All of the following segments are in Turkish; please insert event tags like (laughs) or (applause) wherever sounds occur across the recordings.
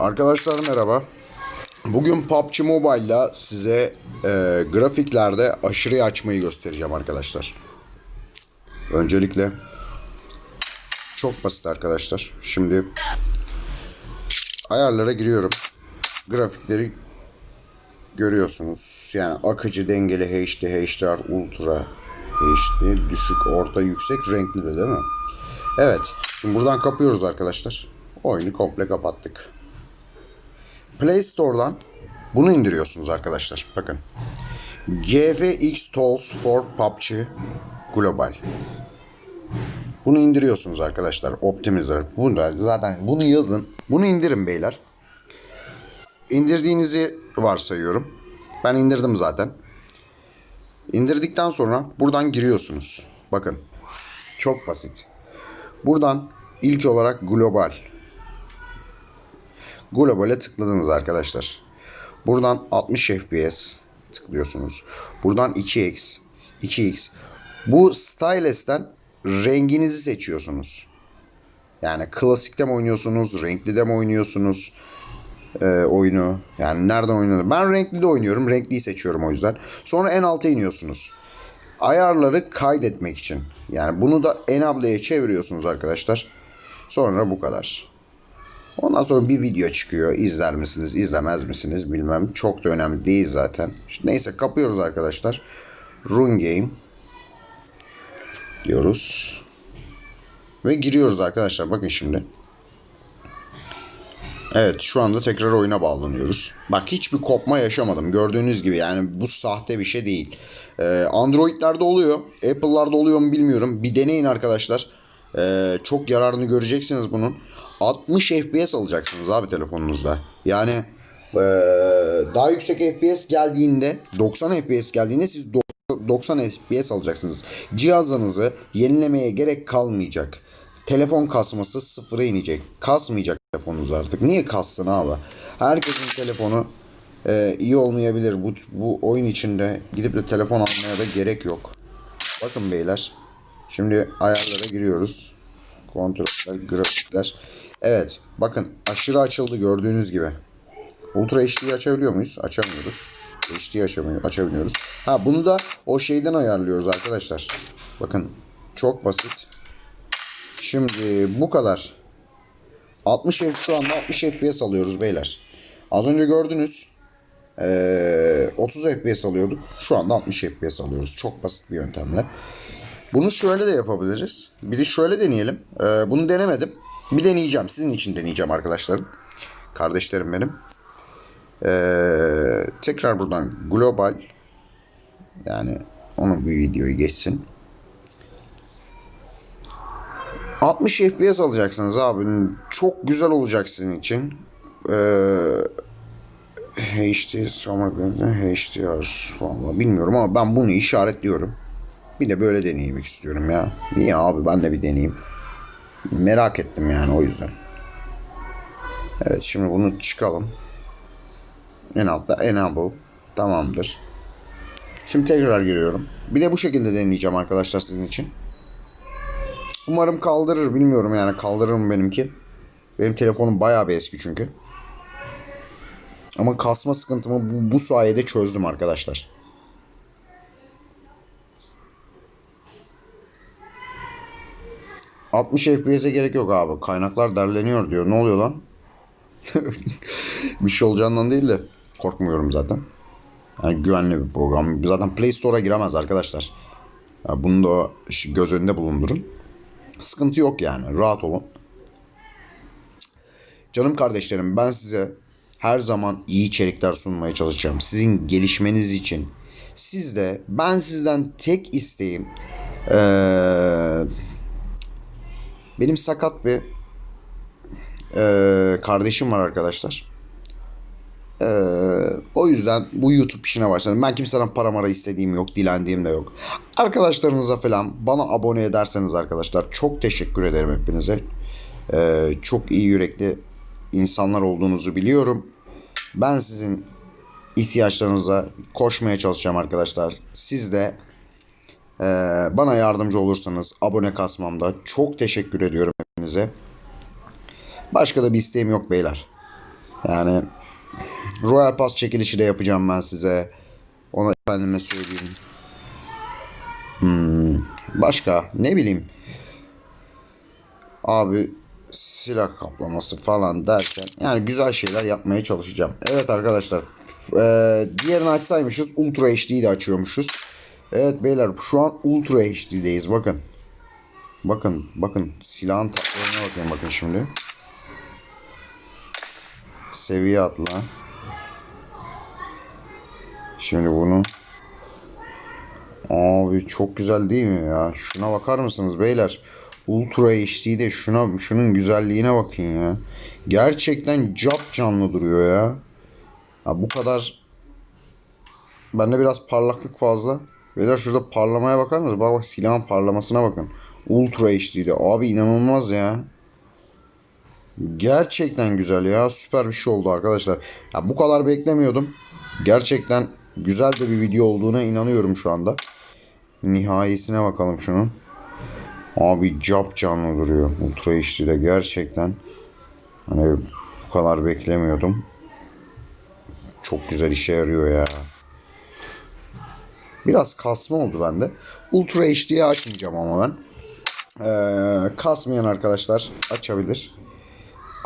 Arkadaşlar merhaba. Bugün PUBG Mobile'la size e, grafiklerde aşırı açmayı göstereceğim arkadaşlar. Öncelikle çok basit arkadaşlar. Şimdi ayarlara giriyorum. Grafikleri görüyorsunuz. Yani akıcı, dengeli, HD, HDR, Ultra, HD, düşük, orta, yüksek, renkli de değil mi? Evet. Şimdi buradan kapıyoruz arkadaşlar. Oyunu komple kapattık. Play Store'dan bunu indiriyorsunuz arkadaşlar. Bakın. GFX Tools for PUBG Global. Bunu indiriyorsunuz arkadaşlar. Optimizer. Bunu da zaten bunu yazın. Bunu indirin beyler. İndirdiğinizi varsayıyorum. Ben indirdim zaten. İndirdikten sonra buradan giriyorsunuz. Bakın. Çok basit. Buradan ilk olarak global. Global'e tıkladınız arkadaşlar. Buradan 60 FPS tıklıyorsunuz. Buradan 2x, 2x. Bu stylus'ten renginizi seçiyorsunuz. Yani klasikte mi oynuyorsunuz, renkli de mi oynuyorsunuz e, oyunu? Yani nereden oynuyorsunuz? Ben renkli de oynuyorum. Renkliyi seçiyorum o yüzden. Sonra en alta iniyorsunuz. Ayarları kaydetmek için. Yani bunu da enable'ye çeviriyorsunuz arkadaşlar. Sonra bu kadar. Ondan sonra bir video çıkıyor. İzler misiniz, izlemez misiniz bilmem. Çok da önemli değil zaten. İşte neyse kapıyoruz arkadaşlar. Run Game diyoruz. Ve giriyoruz arkadaşlar. Bakın şimdi. Evet şu anda tekrar oyuna bağlanıyoruz. Bak hiçbir kopma yaşamadım. Gördüğünüz gibi yani bu sahte bir şey değil. Ee, Android'lerde oluyor. Apple'larda oluyor mu bilmiyorum. Bir deneyin arkadaşlar. Ee, çok yararını göreceksiniz bunun. 60 FPS alacaksınız abi telefonunuzda. Yani ee, daha yüksek FPS geldiğinde 90 FPS geldiğinde siz 90 FPS alacaksınız. Cihazınızı yenilemeye gerek kalmayacak. Telefon kasması sıfıra inecek. Kasmayacak telefonunuz artık. Niye kassın abi? Herkesin telefonu e, iyi olmayabilir. Bu, bu oyun içinde gidip de telefon almaya da gerek yok. Bakın beyler. Şimdi ayarlara giriyoruz. Kontroller, grafikler. Evet. Bakın aşırı açıldı gördüğünüz gibi. Ultra HD'yi açabiliyor muyuz? Açamıyoruz. HD'yi açamıyor, açabiliyoruz. Ha bunu da o şeyden ayarlıyoruz arkadaşlar. Bakın çok basit. Şimdi bu kadar. 60 F şu anda 60 FPS alıyoruz beyler. Az önce gördünüz. Ee, 30 FPS alıyorduk. Şu anda 60 FPS alıyoruz. Çok basit bir yöntemle. Bunu şöyle de yapabiliriz. Bir de şöyle deneyelim. Ee, bunu denemedim. Bir deneyeceğim. Sizin için deneyeceğim arkadaşlarım. Kardeşlerim benim. Ee, tekrar buradan global yani onun bir videoyu geçsin. 60 FPS alacaksınız abi. Çok güzel olacak sizin için. Ee, HD Summer HDR valla bilmiyorum ama ben bunu işaretliyorum. Bir de böyle deneyemek istiyorum ya. Niye abi ben de bir deneyeyim. Merak ettim yani o yüzden. Evet şimdi bunu çıkalım. En altta enable. Tamamdır. Şimdi tekrar giriyorum. Bir de bu şekilde deneyeceğim arkadaşlar sizin için. Umarım kaldırır. Bilmiyorum yani kaldırır mı benimki. Benim telefonum bayağı bir eski çünkü. Ama kasma sıkıntımı bu, bu sayede çözdüm arkadaşlar. ...60 FPS'e gerek yok abi. Kaynaklar derleniyor diyor. Ne oluyor lan? (laughs) bir şey olacağından değil de korkmuyorum zaten. Yani güvenli bir program. Zaten Play Store'a giremez arkadaşlar. Yani bunu da göz önünde bulundurun. Sıkıntı yok yani. Rahat olun. Canım kardeşlerim ben size her zaman iyi içerikler sunmaya çalışacağım. Sizin gelişmeniz için. Siz de ben sizden tek isteğim ee, benim sakat bir ee, kardeşim var arkadaşlar. Ee, o yüzden bu YouTube işine başladım. Ben kimseden para mara istediğim yok, dilendiğim de yok. Arkadaşlarınıza falan bana abone ederseniz arkadaşlar çok teşekkür ederim hepinize. Ee, çok iyi yürekli insanlar olduğunuzu biliyorum. Ben sizin ihtiyaçlarınıza koşmaya çalışacağım arkadaşlar. Siz de e, bana yardımcı olursanız abone kasmamda çok teşekkür ediyorum hepinize. Başka da bir isteğim yok beyler. Yani Royal Pass çekilişi de yapacağım ben size. Ona efendime söyleyeyim. Hmm, başka ne bileyim. Abi silah kaplaması falan derken yani güzel şeyler yapmaya çalışacağım. Evet arkadaşlar. Eee diğerini açsaymışız Ultra HD'yi de açıyormuşuz. Evet beyler şu an Ultra HD'deyiz bakın. Bakın bakın silahın tatlarına bakın bakın şimdi. Seviye atla. Şimdi bunu Abi çok güzel değil mi ya? Şuna bakar mısınız beyler? Ultra HD'de şuna şunun güzelliğine bakın ya. Gerçekten cap canlı duruyor ya. Ha, bu kadar Bende biraz parlaklık fazla. Beyler şurada parlamaya bakar mısınız? Bak bak silahın parlamasına bakın. Ultra HD'de. Abi inanılmaz ya. Gerçekten güzel ya. Süper bir şey oldu arkadaşlar. Ya bu kadar beklemiyordum. Gerçekten güzel de bir video olduğuna inanıyorum şu anda. Nihayesine bakalım şunun. Abi cap canlı duruyor. Ultra HD'de gerçekten. Hani bu kadar beklemiyordum. Çok güzel işe yarıyor ya. Biraz kasma oldu bende. Ultra HD'yi açmayacağım ama ben. Ee, kasmayan arkadaşlar açabilir.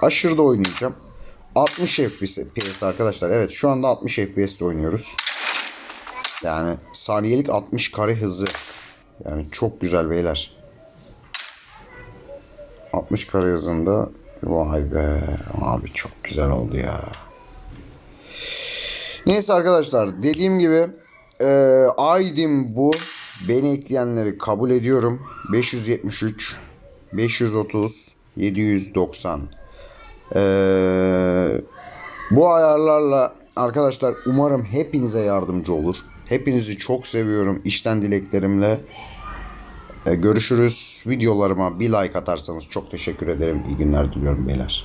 Aşırı da oynayacağım. 60 FPS FPS arkadaşlar. Evet şu anda 60 FPS'te oynuyoruz. Yani saniyelik 60 kare hızı. Yani çok güzel beyler. 60 kare hızında vay be abi çok güzel oldu ya. Neyse arkadaşlar dediğim gibi e, Aydin bu. Beni ekleyenleri kabul ediyorum. 573 530 790 Ee, bu ayarlarla arkadaşlar umarım hepinize yardımcı olur. Hepinizi çok seviyorum. İşten dileklerimle. Ee, görüşürüz. Videolarıma bir like atarsanız çok teşekkür ederim. İyi günler diliyorum beyler.